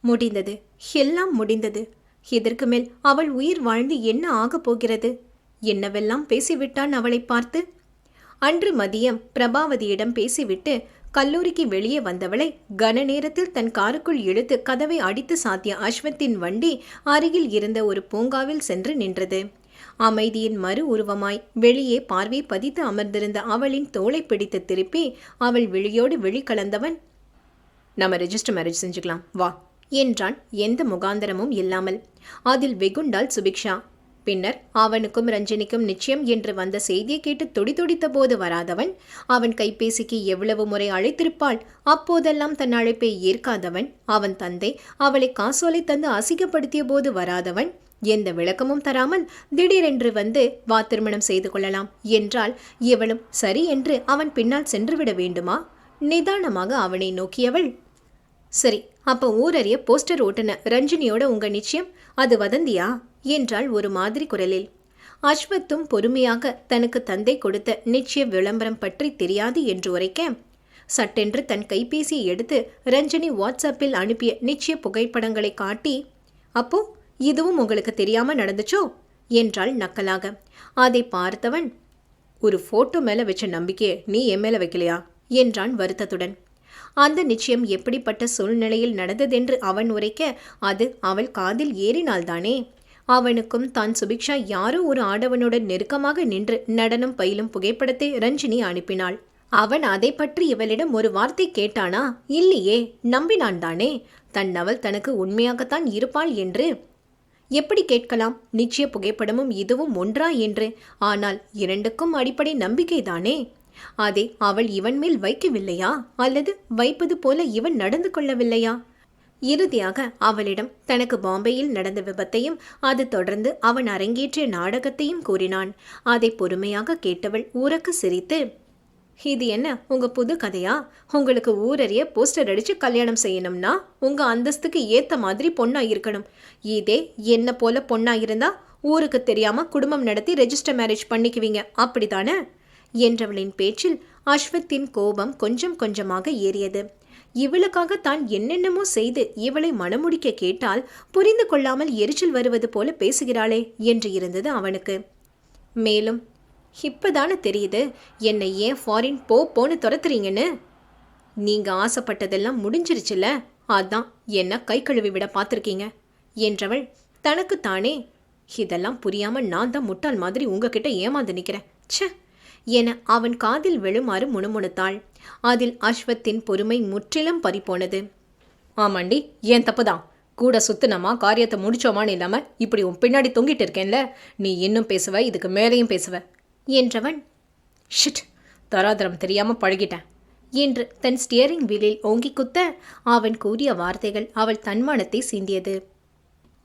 முடிந்தது. எல்லாம் முடிந்தது. இதற்கு மேல் அவள் உயிர் வாழ்ந்து என்ன ஆகப் போகிறது? என்னவெல்லாம் பேசிவிட்டான் அவளை பார்த்து? அன்று மதியம் பிரபாவதியிடம் பேசிவிட்டு கல்லூரிக்கு வெளியே வந்தவளை கன நேரத்தில் தன் காருக்குள் இழுத்து கதவை அடித்து சாத்திய அஸ்வத்தின் வண்டி அருகில் இருந்த ஒரு பூங்காவில் சென்று நின்றது. அமைதியின் மறு உருவமாய் வெளியே பார்வை பதித்து அமர்ந்திருந்த அவளின் தோலை பிடித்து திருப்பி அவள் விழியோடு விழி கலந்தவன் நம்ம ரெஜிஸ்டர் மேரேஜ் செஞ்சுக்கலாம். வா. என்றான். எந்த முகாந்தரமும் இல்லாமல். அதில் வெகுண்டாள் சுபிக்ஷா. பின்னர் அவனுக்கும் ரஞ்சனிக்கும் நிச்சயம் என்று வந்த செய்தியை கேட்டு துடி துடித்த போது வராதவன் அவன் கைபேசிக்கு எவ்வளவு முறை அழைத்திருப்பாள். அப்போதெல்லாம் தன் அழைப்பை ஏற்காதவன். அவன் தந்தை அவளை காசோலை தந்து அசிங்கப்படுத்திய போது வராதவன். எந்த விளக்கமும் தராமல் திடீரென்று வந்து வா திருமணம் செய்து கொள்ளலாம். என்றால் இவளும் சரி என்று அவன் பின்னால் சென்றுவிட வேண்டுமா? நிதானமாக அவனை நோக்கியவள். சரி அப்போ ஊரறிய போஸ்டர் ஓட்டுன ரஞ்சினியோட உங்க நிச்சயம்? அது வதந்தியா? என்றாள் ஒரு மாதிரி குரலில். அஸ்வத்தும் பொறுமையாக தனக்கு தந்தை கொடுத்த நிச்சய விளம்பரம் பற்றி தெரியாது என்று உரைக்க சட்டென்று தன் கைபேசியை எடுத்து ரஞ்சனி வாட்ஸ்அப்பில் அனுப்பிய நிச்சய புகைப்படங்களை காட்டி அப்போ இதுவும் உங்களுக்கு தெரியாம நடந்துச்சோ? என்றாள் நக்கலாக. அதை பார்த்தவன் ஒரு போட்டோ மேல வச்ச நம்பிக்கையை நீ என் மேல வைக்கலையா? என்றான் வருத்தத்துடன். அந்த நிச்சயம் எப்படிப்பட்ட சூழ்நிலையில் நடந்ததென்று அவன் உரைக்க அது அவள் காதில் ஏறினால்தானே. அவனுக்கும் தான் சுபிக்ஷா யாரோ ஒரு ஆடவனுடன் நெருக்கமாக நின்று நடனம் பயிலும் புகைப்படத்தை ரஞ்சினி அனுப்பினாள். அவன் அதை பற்றி இவளிடம் ஒரு வார்த்தை கேட்டானா? இல்லையே நம்பினான் தானே தன் அவள் தனக்கு உண்மையாகத்தான் இருப்பாள் என்று. எப்படி கேட்கலாம்? நிச்சய புகைப்படமும் இதுவும் ஒன்றா என்று. ஆனால் இரண்டுக்கும் அடிப்படை நம்பிக்கைதானே. அதை அவள் இவன் மேல் வைக்கவில்லையா? அல்லது வைப்பது போல இவன் நடந்து கொள்ளவில்லையா? இறுதியாக அவளிடம் தனக்கு பாம்பேயில் நடந்த விபத்தையும் அது தொடர்ந்து அவன் அரங்கேற்றிய நாடகத்தையும் கூறினான். அதை பொறுமையாக கேட்டவள் ஊரக்கு சிரித்து இது என்ன உங்க புது கதையா? உங்களுக்கு ஊரறிய போஸ்டர் அடிச்சு கல்யாணம் செய்யணும்னா உங்க அந்தஸ்துக்கு ஏத்த மாதிரி பொண்ணா இருக்கணும். இதே என்ன போல பொண்ணா இருந்தா ஊருக்கு தெரியாம குடும்பம் நடத்தி ரெஜிஸ்டர் மேரேஜ் பண்ணிக்குவீங்க. அப்படித்தானே? என்றவளின் பேச்சில் அஸ்வத்தின் கோபம் கொஞ்சம் கொஞ்சமாக ஏறியது. இவளுக்காக தான் என்னென்னமோ செய்து இவளை மனமுடிக்க கேட்டால் புரிந்து கொள்ளாமல் எரிச்சல் வருவது போல பேசுகிறாளே என்று இருந்தது அவனுக்கு. மேலும் இப்பதானே தெரியுது என்னை ஏன் ஃபாரின் போ போன்னு துரத்துறீங்கன்னு? நீங்க ஆசைப்பட்டதெல்லாம் முடிஞ்சிருச்சுல அதான் என்ன கை கழுவி விட பார்த்துருக்கீங்க? என்றவள் தனக்குத்தானே. இதெல்லாம் புரியாம நான் தான் முட்டாள் மாதிரி உங்ககிட்ட ஏமாந்து நிற்கிறேன் ச்சே! என அவன் காதில் விழுமாறு முணுமுணுத்தாள். அதில் அஸ்வத்தின் பொறுமை முற்றிலும் பறிப்போனது ஆமாண்டி ஏன் தப்புதான் கூட சுத்துனமா காரியத்தை முடிச்சோமான்னு இல்லாம இப்படி உன் பின்னாடி தொங்கிட்டு இருக்கேன்ல நீ இன்னும் பேசுவ இதுக்கு மேலேயும் பேசுவ? என்றவன் ஷிட் தராதரம் தெரியாம பழகிட்டேன். என்று தன் ஸ்டியரிங் வீலில் ஓங்கி குத்த அவன் கூறிய வார்த்தைகள் அவள் தன்மானத்தை சீண்டியது.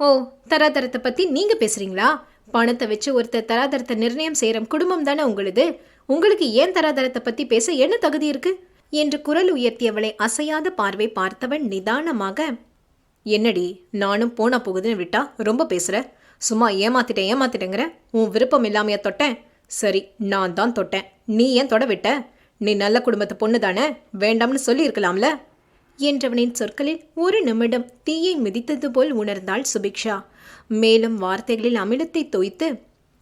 ஓ தராதரத்தை பத்தி நீங்க பேசுறீங்களா? பணத்தை வச்சு ஒருத்தர் தராதரத்தை நிர்ணயம் செய்கிற குடும்பம் தானே உங்களுது? உங்களுக்கு ஏன் தராதரத்தை பற்றி பேச என்ன தகுதி இருக்கு? என்று குரல் உயர்த்தியவளை அசையாத பார்வை பார்த்தவன் நிதானமாக என்னடி நானும் போனா போகுதுன்னு விட்டா ரொம்ப பேசுகிற சும்மா ஏமாத்திட்டேன் ஏமாத்திட்டேங்கிற? உன் விருப்பம் இல்லாமையா தொட்டேன்? சரி நான் தான் தொட்டேன். நீ ஏன் தொட விட்ட? நீ நல்ல குடும்பத்து பொண்ணு தானே? வேண்டாம்னு சொல்லியிருக்கலாம்ல என்றவனின் சொற்களில் ஒரு நிமிடம் தீயை மிதித்தது போல் உணர்ந்தாள் சுபிக்ஷா. மேலும் வார்த்தைகளில் அமிலத்தை தோய்த்து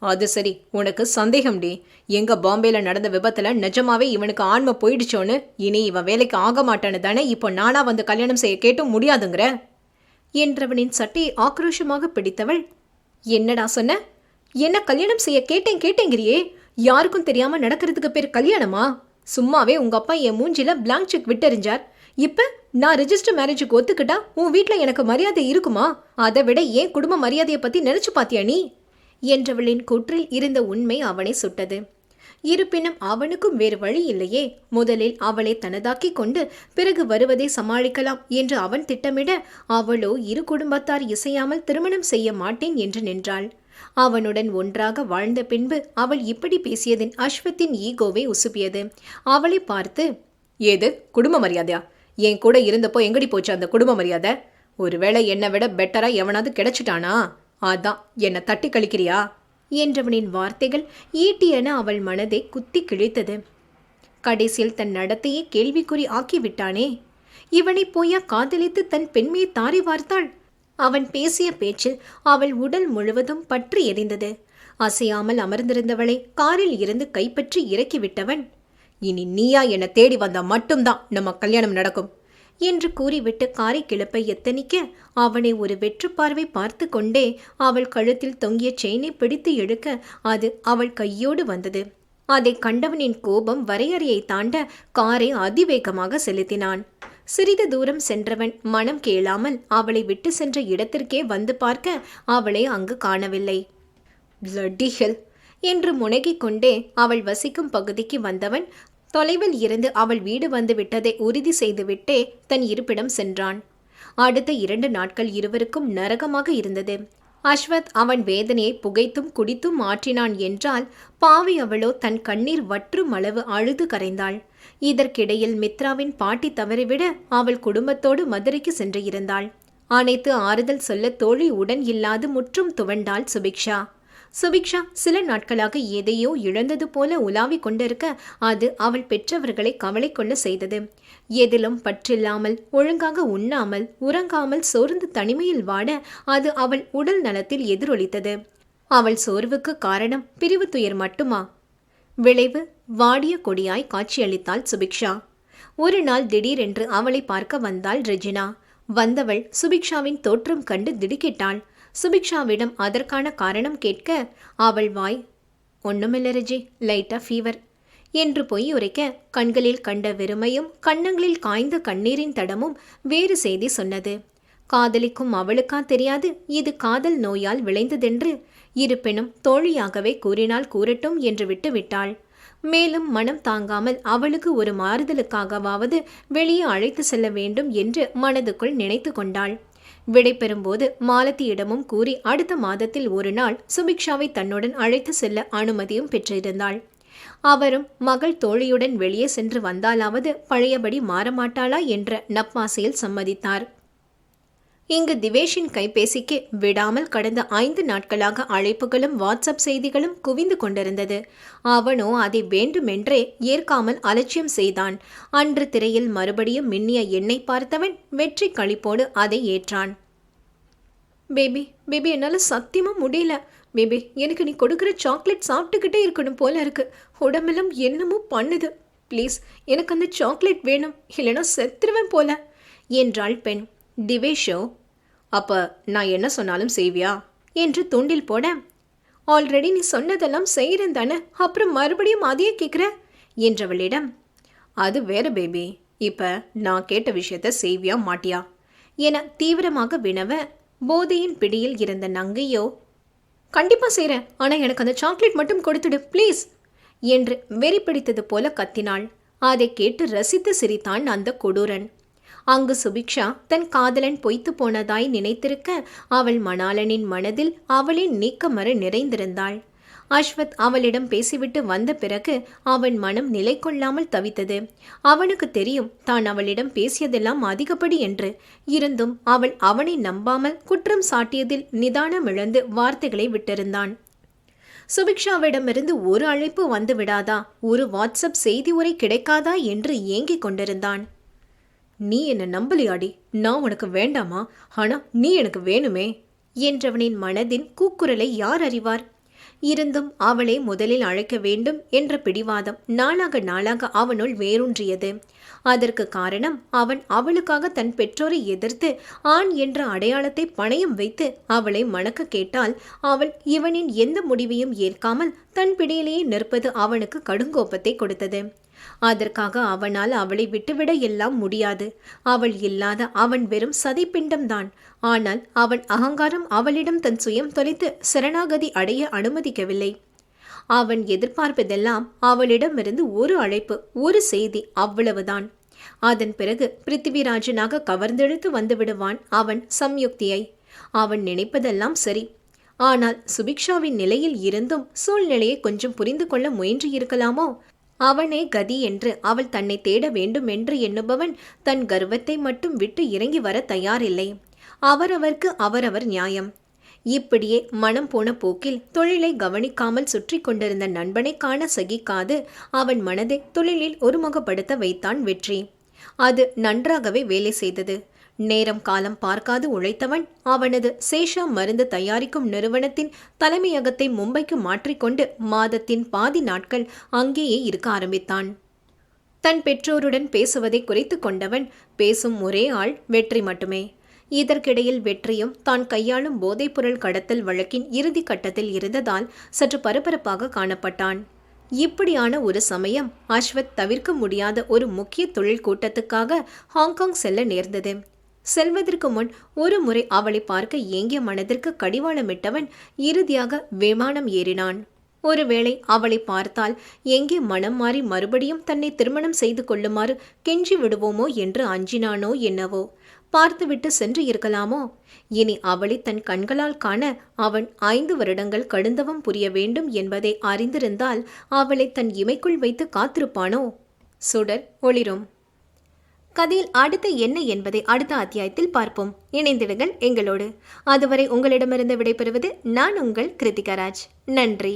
அது சரி உனக்கு சந்தேகம் டி எங்க பாம்பேல நடந்த விபத்துல நிஜமாவே இவனுக்கு ஆன்மை போயிடுச்சோன்னு இனி இவன் வேலைக்கு ஆக மாட்டான்னு தானே இப்போ நானா வந்து கல்யாணம் செய்ய கேட்டும் முடியாதுங்கிற? என்றவனின் சட்டையை ஆக்ரோஷமாக பிடித்தவள் என்னடா சொன்ன? என்ன கல்யாணம் செய்ய கேட்டேன் கேட்டேங்கிறியே. யாருக்கும் தெரியாம நடக்கிறதுக்கு பேர் கல்யாணமா? சும்மாவே உங்க அப்பா என் மூஞ்சில பிளாங்க் செக் விட்டெறிஞ்சார். இப்போ நான் ரிஜிஸ்டர் மேரேஜுக்கு ஒத்துக்கிட்டா உன் வீட்டில் எனக்கு மரியாதை இருக்குமா? அதை விட ஏன் குடும்ப மரியாதையை பற்றி நினச்சி பார்த்தியா நீ? என்றவளின் கூற்றில் இருந்த உண்மை அவனை சுட்டது. இருப்பினும் அவனுக்கும் வேறு வழி இல்லையே. முதலில் அவளை தனதாக்கி கொண்டு பிறகு வருவதை சமாளிக்கலாம் என்று அவன் திட்டமிட அவளோ இரு குடும்பத்தார் இசையாமல் திருமணம் செய்ய மாட்டேன் என்று நின்றாள். அவனுடன் ஒன்றாக வாழ்ந்த பின்பு அவள் இப்படி பேசியதின் அஸ்வத்தின் ஈகோவை உசுப்பியது. அவளை பார்த்து ஏது குடும்ப மரியாதையா? என் கூட இருந்தப்போ எங்கடி போச்சு அந்த குடும்ப மரியாதை? ஒருவேளை என்னை விட பெட்டரா எவனாவது கிடைச்சிட்டானா? அதான் என்னை தட்டி கழிக்கிறியா? என்றவனின் வார்த்தைகள் ஈட்டியென அவள் மனதை குத்தி கிழித்தது. கடைசியில் தன் நடத்தையே கேள்விக்குறி ஆக்கிவிட்டானே. இவனை போயா காதலித்து தன் பெண்மையை தாரி வார்த்தாள்? அவன் பேசிய பேச்சில் அவள் உடல் முழுவதும் பற்றி எரிந்தது. அசையாமல் அமர்ந்திருந்தவளை காரில் இருந்து கைப்பற்றி இறக்கிவிட்டவன். இனி நீயா என்னை தேடி வந்தால் மட்டும்தான் நம்ம கல்யாணம் நடக்கும் என்று கூறிவிட்டு காரை கிளப்ப எத்தனிக்க அவனை ஒரு வெற்று பார்வை பார்த்து கொண்டே அவள் கழுத்தில் தொங்கிய செயினை பிடித்து இழுக்க அது அவள் கையோடு வந்தது. அதை கண்டவனின் கோபம் வரையறையை தாண்ட காரை அதிவேகமாக செலுத்தினான். சிறிது தூரம் சென்றவன் மனம் கேளாமல் அவளை விட்டு சென்ற இடத்திற்கே வந்து பார்க்க அவளை அங்கு காணவில்லை. பிளட்டி ஹெல் என்று முனகிக் கொண்டே அவள் வசிக்கும் பகுதிக்கு வந்தவன் தொலைவில் இருந்து அவள் வீடு வந்து விட்டதை உறுதி செய்துவிட்டே தன் இருப்பிடம் சென்றான். அடுத்த இரண்டு நாட்கள் இருவருக்கும் நரகமாக இருந்தது. அஸ்வத் அவன் வேதனையை புகைத்தும் குடித்தும் மாற்றினான் என்றால் பாவி அவளோ தன் கண்ணீர் வற்றும் அளவு அழுது கரைந்தாள். இதற்கிடையில் மித்ராவின் பாட்டி தவறிவிட அவள் குடும்பத்தோடு மதுரைக்கு சென்று இருந்தாள் அனைத்து ஆறுதல் சொல்ல தோழி உடன் இல்லாது முற்றும் துவண்டாள் சுபிக்ஷா. சுபிக்ஷா சில நாட்களாக எதையோ இழந்தது போல உலாவிக் கொண்டிருக்க அது அவள் பெற்றவர்களை கவலை கொள்ள செய்தது. எதிலும் பற்றில்லாமல் ஒழுங்காக உண்ணாமல் உறங்காமல் சோர்ந்து தனிமையில் வாட அது அவள் உடல் நலத்தில் எதிரொலித்தது. அவள் சோர்வுக்கு காரணம் பிரிவு துயர் மட்டுமா? விளைவு வாடிய கொடியாய் காட்சியளித்தாள் சுபிக்ஷா. ஒரு நாள் திடீரென்று அவளை பார்க்க வந்தாள் ரெஜினா. வந்தவள் சுபிக்ஷாவின் தோற்றம் கண்டு திடுக்கிட்டாள் சுபிக்ஷாவிடம் அதற்கான காரணம் கேட்க அவள் வாய் ஒன்றுமில்ல ரெஜி லைட்டா ஃபீவர் என்று பொய் உரைக்க கண்களில் கண்ட வெறுமையும் கன்னங்களில் காய்ந்த கண்ணீரின் தடமும் வேறு செய்தி சொன்னது. காதலிக்கும் அவளுக்கா தெரியாது இது காதல் நோயால் விளைந்ததென்று இருப்பினும் தோழியாகவே கூறினால் கூறட்டும் என்று விட்டு விட்டாள். மேலும் மனம் தாங்காமல் அவளுக்கு ஒரு மாறுதலுக்காகவாவது வெளியே அழைத்து செல்ல வேண்டும் என்று மனதுக்குள் நினைத்து கொண்டாள். விடைபெறும்போது மாலத்தியிடமும் கூறி அடுத்த மாதத்தில் ஒரு நாள் சுபிக்ஷாவை தன்னுடன் அழைத்து செல்ல அனுமதியும் பெற்றிருந்தாள். அவரும் மகள் தோழியுடன் வெளியே சென்று வந்தாலாவது பழையபடி மாறமாட்டாளா என்ற நப்பாசையில் சம்மதித்தார். இங்கு திவேஷின் கைபேசிக்கு விடாமல் கடந்த ஐந்து நாட்களாக அழைப்புகளும் வாட்ஸ்அப் செய்திகளும் குவிந்து கொண்டிருந்தது. அவனோ அதை வேண்டுமென்றே ஏற்காமல் அலட்சியம் செய்தான். அன்று திரையில் மறுபடியும் மின்னிய எண்ணை பார்த்தவன் வெற்றி கழிப்போடு அதை ஏற்றான். பேபி பேபி என்னால் சத்தியமாக முடியல. பேபி எனக்கு நீ கொடுக்குற சாக்லேட் சாப்பிட்டுக்கிட்டே இருக்கணும் போல இருக்கு. உடம்பெல்லாம் என்னமோ பண்ணுது. ப்ளீஸ் எனக்கு அந்த சாக்லேட் வேணும். இல்லைன்னா செத்துருவேன் போல என்றாள் பெண். திவேஷோ அப்போ நான் என்ன சொன்னாலும் செய்வியா? என்று தூண்டில் போட. ஆல்ரெடி நீ சொன்னதெல்லாம் செய்கிறேன் தானே அப்புறம் மறுபடியும் அதையே கேட்குற என்றவளிடம். அது வேற பேபி இப்போ நான் கேட்ட விஷயத்த செய்வியா மாட்டியா? என தீவிரமாக வினவ போதையின் பிடியில் இருந்த நங்கையோ கண்டிப்பாக செய்கிறேன் ஆனால் எனக்கு அந்த சாக்லேட் மட்டும் கொடுத்துடு ப்ளீஸ்! என்று வெறி பிடித்தது போல கத்தினாள். அதை கேட்டு ரசித்து சிரித்தான் அந்த கொடூரன். அங்கு சுபிக்ஷா தன் காதலன் பொய்த்து போனதாய் நினைத்திருக்க அவள் மணாளனின் மனதில் அவளின் நீக்கமற நிறைந்திருந்தாள். அஸ்வத் அவளிடம் பேசிவிட்டு வந்த பிறகு அவன் மனம் நிலை கொள்ளாமல் தவித்தது. அவனுக்கு தெரியும் தான் அவளிடம் பேசியதெல்லாம் அதிகப்படி என்று. இருந்தும் அவள் அவனை நம்பாமல் குற்றம் சாட்டியதில் நிதானம் இழந்து வார்த்தைகளை விட்டிருந்தான். சுபிக்ஷாவிடமிருந்து ஒரு அழைப்பு வந்து விடாதா? ஒரு வாட்ஸ்அப் செய்தி உரை கிடைக்காதா? என்று ஏங்கிக் கொண்டிருந்தான். நீ என்ன நம்பலியாடி? நான் உனக்கு வேண்டாமா? ஆனா நீ எனக்கு வேணுமே? என்றவனின் மனதின் கூக்குரலை யார் அறிவார்? இருந்தும் அவளை முதலில் அழைக்க வேண்டும் என்ற பிடிவாதம் நாளாக நாளாக அவனுள் வேரூன்றியது. அதற்கு காரணம் அவன் அவளுக்காக தன் பெற்றோரை எதிர்த்து ஆண் என்ற அடையாளத்தை பணயம் வைத்து அவளை மணக்க கேட்டால் அவள் இவனின் எந்த முடிவையும் ஏற்காமல் தன் பிடியிலேயே நிற்பது அவனுக்கு கடுங்கோப்பத்தை கொடுத்தது. அதற்காக அவனால் அவளை விட்டுவிட எல்லாம் முடியாது. அவள் இல்லாத அவன் வெறும் சதிப்பிண்டம்தான் ஆனால் அவன் அகங்காரம் அவளிடம் தன் சுயம் தொலைத்து சரணாகதி அடைய அனுமதிக்கவில்லை. அவன் எதிர்பார்ப்பதெல்லாம் அவளிடமிருந்து ஒரு அழைப்பு ஒரு செய்தி அவ்வளவுதான். அதன் பிறகு பிருத்திவிராஜனாக கவர்ந்தெழுத்து வந்து விடுவான் அவன் சம்யுக்தியை. அவன் நினைப்பதெல்லாம் சரி. ஆனால் சுபிக்ஷாவின் நிலையில் இருந்தும் சூழ்நிலையை கொஞ்சம் புரிந்து கொள்ள முயன்று இருக்கலாமோ அவனே கதி என்று அவள் தன்னை தேட வேண்டும் என்று எண்ணுபவன் தன் கர்வத்தை மட்டும் விட்டு இறங்கி வர தயாரில்லை. அவரவர்க்கு அவரவர் நியாயம். இப்படியே மனம் போன போக்கில் தொழிலை கவனிக்காமல் சுற்றி கொண்டிருந்த நண்பனை காண சகிக்காது அவன் மனதை தொழிலில் ஒருமுகப்படுத்த வைத்தான் வெற்றி. அது நன்றாகவே வேலை செய்தது. நேரம் காலம் பார்க்காது உழைத்தவன். அவனது சேஷா மருந்து தயாரிக்கும் நிறுவனத்தின் தலைமையகத்தை மும்பைக்கு மாற்றிக்கொண்டு மாதத்தின் பாதி நாட்கள் அங்கேயே இருக்க ஆரம்பித்தான். தன் பெற்றோருடன் பேசுவதை குறைத்து கொண்டவன் பேசும் ஒரே ஆள் வெற்றி மட்டுமே. இதற்கிடையில் வெற்றியும் தான் கையாளும் போதைப்பொருள் கடத்தல் வழக்கின் இறுதி கட்டத்தில் இருந்ததால் சற்று பரபரப்பாக காணப்பட்டான். இப்படியான ஒரு சமயம் அஸ்வத் தவிர்க்க முடியாத ஒரு முக்கிய தொழில் கூட்டத்துக்காக ஹாங்காங் செல்ல நேர்ந்தது. செல்வதற்கு முன் ஒரு முறை அவளை பார்க்க ஏங்கிய மனதிற்கு கடிவாளமிட்டவன் இறுதியாக விமானம் ஏறினான். ஒருவேளை அவளை பார்த்தால் எங்கே மனம் மாறி மறுபடியும் தன்னை திருமணம் செய்து கொள்ளுமாறு கெஞ்சி விடுவோமோ என்று அஞ்சினானோ என்னவோ. பார்த்துவிட்டு சென்று இருக்கலாமோ? இனி அவளை தன் கண்களால் காண அவன் ஐந்து வருடங்கள் கடுந்தவம் புரிய வேண்டும் என்பதை அறிந்திருந்தால் அவளை தன் இமைக்குள் வைத்து காத்திருப்பானோ? சுடர் ஒளிரும். கதையில் அடுத்து என்ன என்பதை அடுத்த அத்தியாயத்தில் பார்ப்போம். இணைந்திடுங்கள் எங்களோடு. அதுவரை உங்களிடமிருந்து விடைபெறுவது நான் உங்கள் கிருத்திகராஜ். நன்றி.